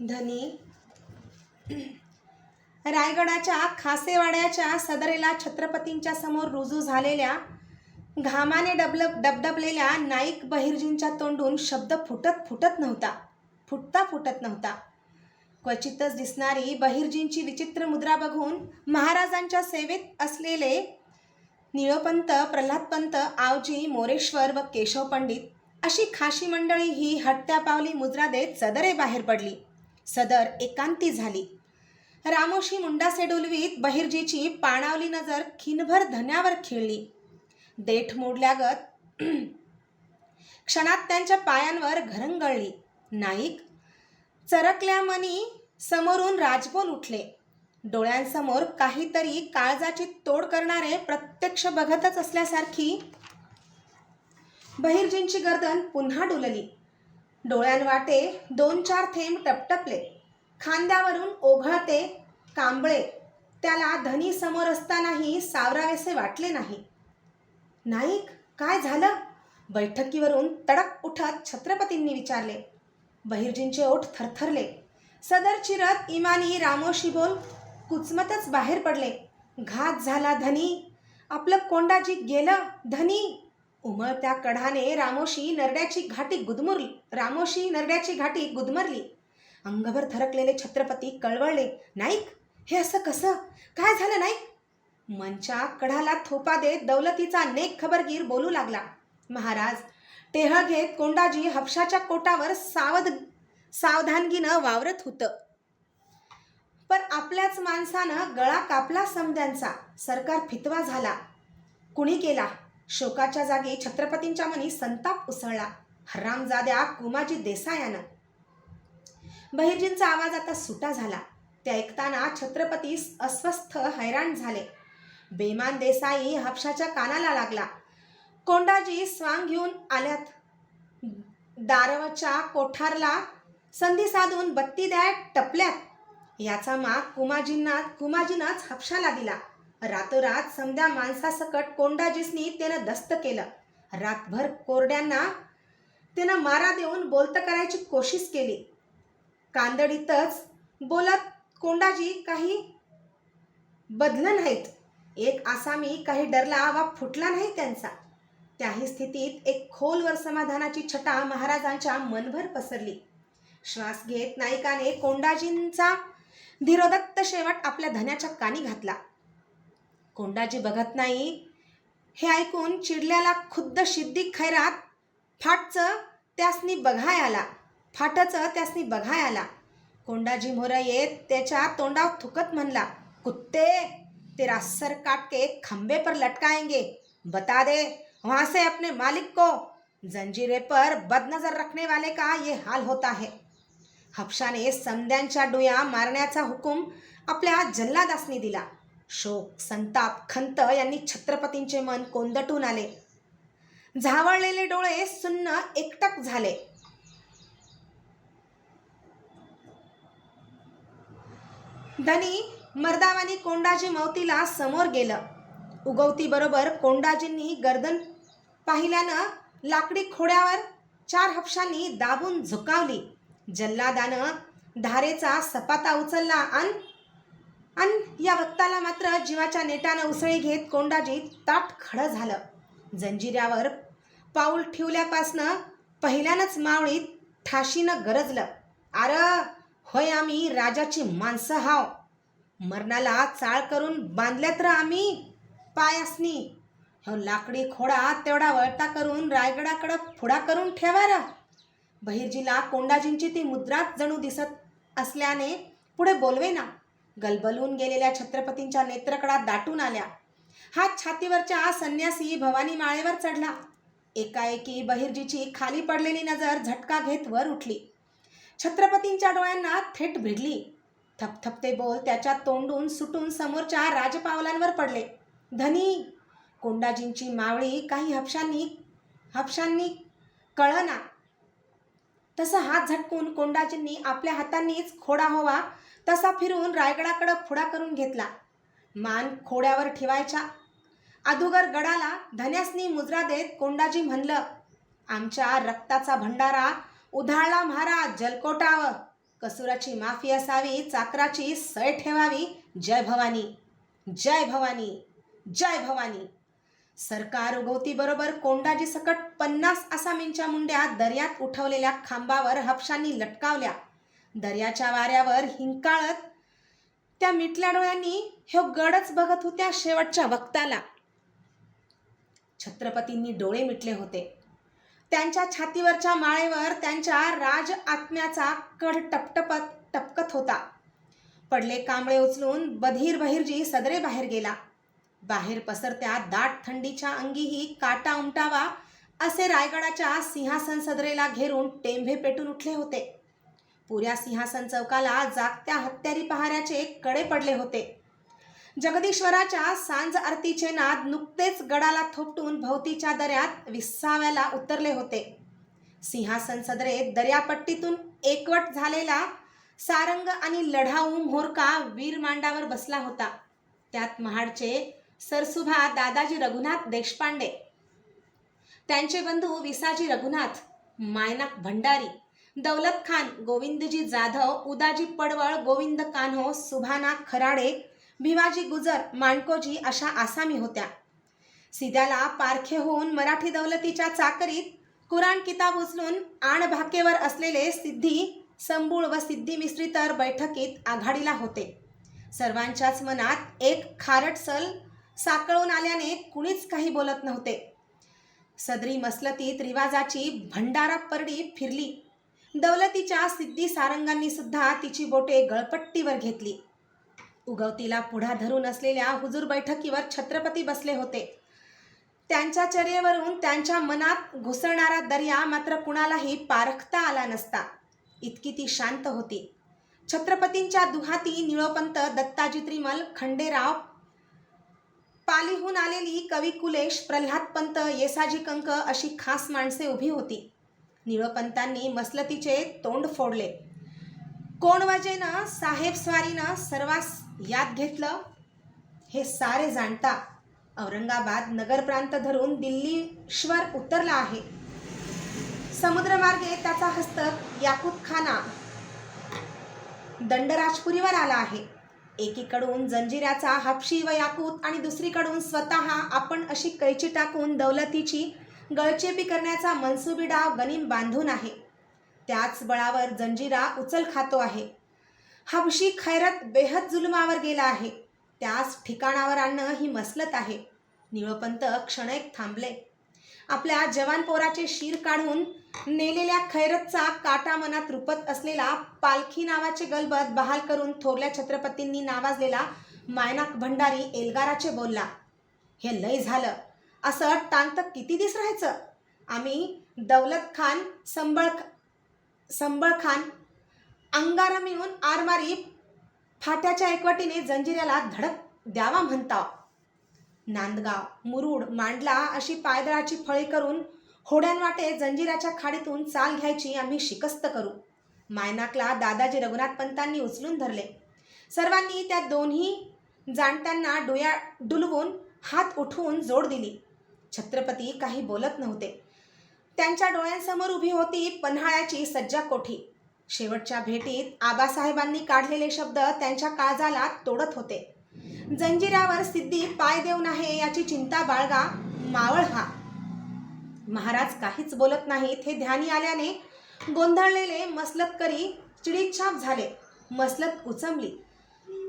धनी. रायगडाच्या खासेवाड्याच्या सदरेला छत्रपतींच्या समोर रुजू झालेल्या घामाने डबल डबडबलेल्या नाईक बहिर्जींच्या तोंडून शब्द फुटत फुटत नव्हता. फुटता फुटत नव्हता. क्वचितच दिसणारी बहिर्जींची विचित्र मुद्रा बघून महाराजांच्या सेवेत असलेले निळोपंत प्रल्हादपंत आवजी मोरेश्वर व केशव पंडित अशी खाशी मंडळी ही हट्ट्या पावली मुद्रा देत सदरे बाहेर पडली. सदर एकांती झाली. रामोशी मुंडासे डोलवीत बहिर्जीची पाणावली नजर खिनभर धन्यावर खिळली. देठ मोडल्यागत क्षणात त्यांच्या पायांवर घरंगळली. नाईक चरकल्या मनी समोरून राजबोल उठले. डोळ्यांसमोर काहीतरी काळजाची तोड करणारे प्रत्यक्ष बघतच असल्यासारखी बहिर्जींची गर्दन पुन्हा डुलली. डोळ्यांवाटे दोन चार थेंब टपटपले. खांद्यावरून ओघळते कांबळे. त्याला धनी समोर असतानाही सावरावेसे वाटले नाही. नाईक काय झालं? बैठकीवरून तडक उठत छत्रपतींनी विचारले. बहिर्जींचे ओठ थरथरले. सदर चिरत इमानी रामोशी बोल कुचमतच बाहेर पडले. घात झाला धनी. आपलं कोंडाजी गेलं धनी. उमळत्या कढाने रामोशी नरड्याची घाटी गुदमुरली. रामोशी नरड्याची घाटी गुदमरली. अंगभर थरकलेले छत्रपती कळवळले नाईक हे असं कसं? काय झालं नाईक? मंचा कढाला थोपा देत दौलतीचा नेक खबरगीर बोलू लागला. महाराज टेहळ घेत कोंडाजी हपशाच्या कोटावर सावध सावधानगीनं वावरत होतं. पण आपल्याच माणसानं गळा कापला समद्यांचा. सरकार फितवा झाला. कुणी केला? शोकाच्या जागी छत्रपतींच्या मनी संताप उसळला. हरामजाद्या कुमाजी देसायानं. बहिर्जींचा आवाज आता सुटा झाला. ते ऐकताना छत्रपती अस्वस्थ हैराण झाले. बेमान देसाई हापशाच्या कानाला लागला. कोंडाजी स्वांग घेऊन आल्यात. दारवच्या कोठारला संधी साधून बत्ती द्या टपल्यात. याचा माग कुमाजींना कुमाजीनंच हापशाला दिला. रातोरात समद्या माणसासकट कोंडाजीसनी त्यानं दस्त केलं. रातभर कोरड्यांना त्यानं मारा देऊन बोलतं करायची कोशिश केली. कांदडीतच बोलत कोंडाजी काही बदलं नाहीत. एक आसामी काही डरला वा फुटला नाही त्यांचा. त्याही स्थितीत एक खोलवर समाधानाची छटा महाराजांच्या मनभर पसरली. श्वास घेत नायिकाने कोंडाजींचा धीरोदत्त शेवट आपल्या धन्याच्या कानी घातला. कोंडाजी बघत नाही. हे ऐकून चिडल्याला खुद्द शिद्दी खैरात फाटचं त्यासनी बघाय आला फाटचं त्यासनी बघाय आला कोंडाजी मोरा येत त्याच्या तोंडाव थुकत म्हणला कुत्ते तेरा सर काट के खंबे पर लटकाएंगे. बता दे वहां से अपने मालिक को. जंजीरे पर बदनजर रखने वाले का ये हाल होता है। हपशाने समद्यांच्या डोया मारण्याचा हुकूम आपल्या जल्लादासनी दिला. शोक संताप खंत यांनी छत्रपतींचे मन कोंदटून आले. झावळलेले डोळे सुन्न एकटक झाले. धनी मर्दावानी कोंडाजी मवतीला समोर गेलं. उगवती बरोबर कोंडाजींनी गर्दन पाहिल्यानं लाकडी खोड्यावर चार हपशांनी दाबून झुकावली. जल्लादानं धारेचा सपाता उचलला आणि आणि या वक्ताला मात्र जीवाच्या नेटानं उसळी घेत कोंडाजी ताट खडं झालं. जंजिऱ्यावर पाऊल ठेवल्यापासनं पहिल्यानंच मावळीत ठाशीनं गरजलं. अर होय आम्ही राजाची माणसं हाव. मरणाला चाळ करून बांधल्यात तर आम्ही पायासनी. हो लाकडी खोडा तेवढा वळता करून रायगडाकडं फुडा करून ठेवा र बहिर्जीला कोंडाजींची ती मुद्रात जणू दिसत असल्याने पुढे बोलवे ना गलबलून गेलेल्या छत्रपतींच्या नेत्रकडा दाटून आल्या. हात छातीवरच्या संन्यासी भवानी माळेवर चढला. एकाएकी बहिर्जीची खाली पडलेली नजर झटका घेत वर उठली. छत्रपतींच्या डोळ्यांना थेट भिडली. थपथपते बोल त्याच्या तोंडून सुटून समोरच्या राजपावलांवर पडले. धनी कोंडाजींची मावळी काही हपशांनी हपशांनी कळना. तसं हात झटकून कोंडाजींनी आपल्या हातांनीच खोडा हवा तसा फिरून रायगडाकडं फुडा करून घेतला. मान खोड्यावर ठेवायच्या अधुगर गडाला धन्यासनी मुजरा देत कोंडाजी म्हणलं आमच्या रक्ताचा भंडारा उधाळला महाराज जलकोटाव कसुराची माफी असावी चाकराची सय ठेवावी. जय भवानी जय भवानी जय भवानी. सरकार उगवतीबरोबर कोंडाजी सकट पन्नास आसामींच्या मुंड्या दर्यात उठवलेल्या खांबावर हपशांनी लटकावल्या. दर्याच्या वाऱ्यावर हिंकाळत त्या मिटल्या डोळ्यांनी ह्यो गडच बघत होत्या शेवटच्या वक्ताला. छत्रपतींनी डोळे मिटले होते. त्यांच्या छातीवरच्या माळेवर त्यांच्या राज आत्म्याचा कड टपटपत टपकत होता. पडले कांबळे उचलून बधीर बहिर्जी सदरे बाहेर गेला. बाहेर पसरत्या दाट थंडीच्या अंगीही काटा उमटावा असे रायगडाच्या सिंहासन सदरेला घेरून टेंभे पेटून उठले होते. पुऱ्या सिंहासन चौकाला जागत्या हत्यारी पहाऱ्याचे कडे पडले होते. जगदीश्वराच्या सांज आरतीचे नाद नुकतेच गडाला थोपटून भोवतीच्या दऱ्यात विसाव्याला उतरले होते. सिंहासन सदरे दर्यापट्टीतून एकवट झालेला सारंग आणि लढाऊ म्होरका वीर मांडावर बसला होता. त्यात महाडचे सरसुभा दादाजी रघुनाथ देशपांडे त्यांचे बंधू विसाजी रघुनाथ मायनाक भंडारी दौलत खान गोविंदजी जाधव उदाजी पडवळ गोविंद कान्हो सुभाना खराडे भिवाजी गुजर मांडकोजी अशा आसामी होत्या. सिद्याला पारखे होऊन मराठी दौलतीच्या चाकरीत कुराण किताब उचलून आणभाकेवर असलेले सिद्धी संबूळ व सिद्धी मिस्त्री तर बैठकीत आघाडीला होते. सर्वांच्याच मनात एक खारटसल साकळून आल्याने कुणीच काही बोलत नव्हते. सदरी मसलतीत रिवाजाची भंडारा परडी फिरली. दौलतीच्या सिद्धी सारंगांनी सुद्धा तिची बोटे गळपट्टीवर घेतली. उगवतीला पुढा धरून असलेल्या हुजूर बैठकीवर छत्रपती बसले होते. त्यांच्या चर्येवरून त्यांच्या मनात घुसळणारा दर्या मात्र कुणालाही पारखता आला नसता. इतकी ती शांत होती. छत्रपतींच्या दुहाती निळोपंत दत्ताजी त्रिमल खंडेराव पालीहून आलेली कवी कुलेश प्रल्हादपंत येसाजी कंक अशी खास माणसे उभी होती. निळपंतांनी मसलतीचे तोंड फोडले. कोण वजेनं साहेब स्वारीनं सर्वांस याद घेतलं? हे सारे जाणता औरंगाबाद नगर प्रांत धरून दिल्लीश्वर उतरला आहे. समुद्रमार्गे त्याचा हस्तक याकूत खाना दंडराजपुरीवर आला आहे. एकीकडून जंजिराचा हापशी व याकूत आणि दुसरीकडून स्वतः आपण अशी कैची टाकून दौलतीची गळचेपी करण्याचा मनसुबी डाव गनीम बांधून आहे. त्याच बळावर जंजिरा उचल खातो आहे. हबशी खैरत बेहद जुलमावर गेला आहे. त्याच ठिकाणावर आणणं ही मसलत आहे. निळोपंत क्षणैक थांबले. आपल्या जवान पोराचे शीर काढून नेलेल्या खैरतचा काटा मनात रुपत असलेला पालखी नावाचे गलबत बहाल करून थोरल्या छत्रपतींनी नावाजलेला मायनाक भंडारी एल्गाराचे बोलला हे लय झालं. असं टांगत किती दिस राहायचं? आम्ही दौलत खान संबळ संबळ खान अंगारा मिळून आरमारी फाट्याच्या एकवटीने जंजिऱ्याला धडक द्यावा म्हणता. नांदगाव मुरुड मांडला अशी पायदळाची फळी करून होड्यांवाटे जंजिराच्या खाडीतून चाल घ्यायची आम्ही शिकस्त करू. मायनाकला दादाजी रघुनाथ पंतांनी उचलून धरले. सर्वांनी त्या दोन्ही जाणत्यांना डोया डुलवून हात उठवून जोड दिली. छत्रपती काही बोलत नव्हते. त्यांच्या डोळ्यांसमोर उभी होती पन्हाळ्याची सज्जा कोठी. शेवटच्या भेटीत आबासाहेबांनी काढलेले शब्द त्यांच्या काळजाला तोडत होते. जंजिरावर सिद्धी पाय देऊ नये याची चिंता बाळगा मावळ हा. महाराज काहीच बोलत नाहीत हे ध्यानी आल्याने गोंधळलेले मसलतकरी चिडीछाप झाले मसलत उचमली.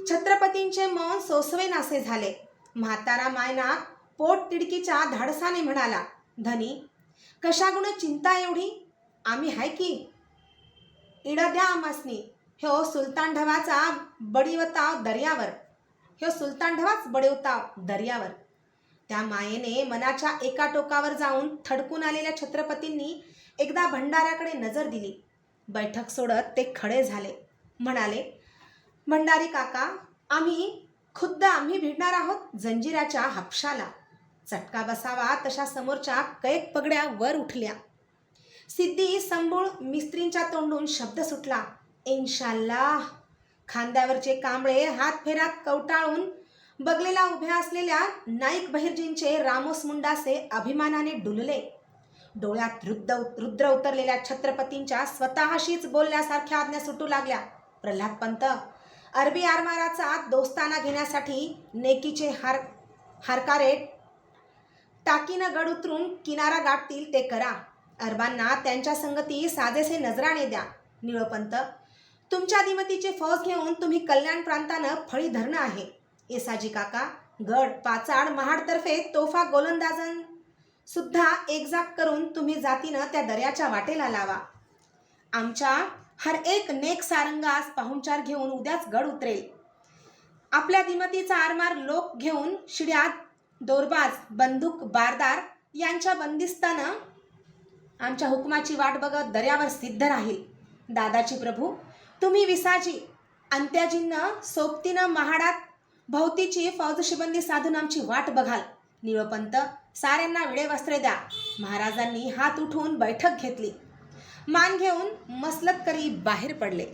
छत्रपतींचे मौन सोसवेनासे झाले. म्हातारा मायना पोट तिडकीच्या धाडसाने म्हणाला धनी कशागुण चिंता एवढी? आम्ही हाय की? इड द्या आमासनी ह्यो सुलतान ढवाचा बडिवताव दर्यावर ह्यो सुलतान ढवाच बडिवताव दर्यावर. त्या मायेने मनाच्या एका टोकावर जाऊन थडकून आलेल्या छत्रपतींनी एकदा भंडाऱ्याकडे नजर दिली. बैठक सोडत ते खडे झाले. म्हणाले भंडारी काका आम्ही खुद्द आम्ही भिडणार आहोत जंजिराच्या हापशाला. चटका बसावा तशा समोरच्या कैक पगड्या वर उठल्या. सिद्धी संबूळ मिस्त्रींच्या तोंडून शब्द सुटला. इन्शाल्लाह खांद्यावरचे कांबळे हात फेरात कवटाळून बगलेला उभ्या असलेल्या नाईक बहिर्जींचे रामोस मुंडासे अभिमानाने डुलले. डोळ्यात रुद्र रुद्र उतरलेल्या छत्रपतींच्या स्वतःशीच बोलण्यासारख्या आज्ञा सुटू लागल्या. प्रल्हाद पंत अरबी आरमाराचा दोस्ताना घेण्यासाठी नेकीचे हार हारकारे टाकीनं गड उतरून किनारा गाठतील ते करा. अरबांना त्यांच्या संगती साजेसे नजराने द्या निळोपंत. तुमच्या दिमतीची फौज घेऊन तुम्ही कल्याण प्रांतानं फळी धरणं आहे. येसाजी काका गड पाचाड महाडतर्फे तोफा गोलंदाजन सुद्धा एकजाक करून तुम्ही जातीनं त्या दर्याच्या वाटेला लावा. आमच्या हर एक नेक सारंगास पाहुणचार घेऊन उद्याच गड उतरेल. आपल्या दिमतीचा आरमार लोक घेऊन शिड्यात दोरबाज बंदूक बारदार यांच्या बंदिस्तानं आमच्या हुकमाची वाट बघत दर्यावर सिद्ध राहील. दादाची प्रभू तुम्ही विसाजी अंत्याजींनं सोबतीनं महाडात भोवतीची फौजशीबंदी साधून आमची वाट बघाल. निळपंत साऱ्यांना विडे वस्त्रे द्या. महाराजांनी हात उठून बैठक घेतली. मान घेऊन मसलत करी बाहेर पडले.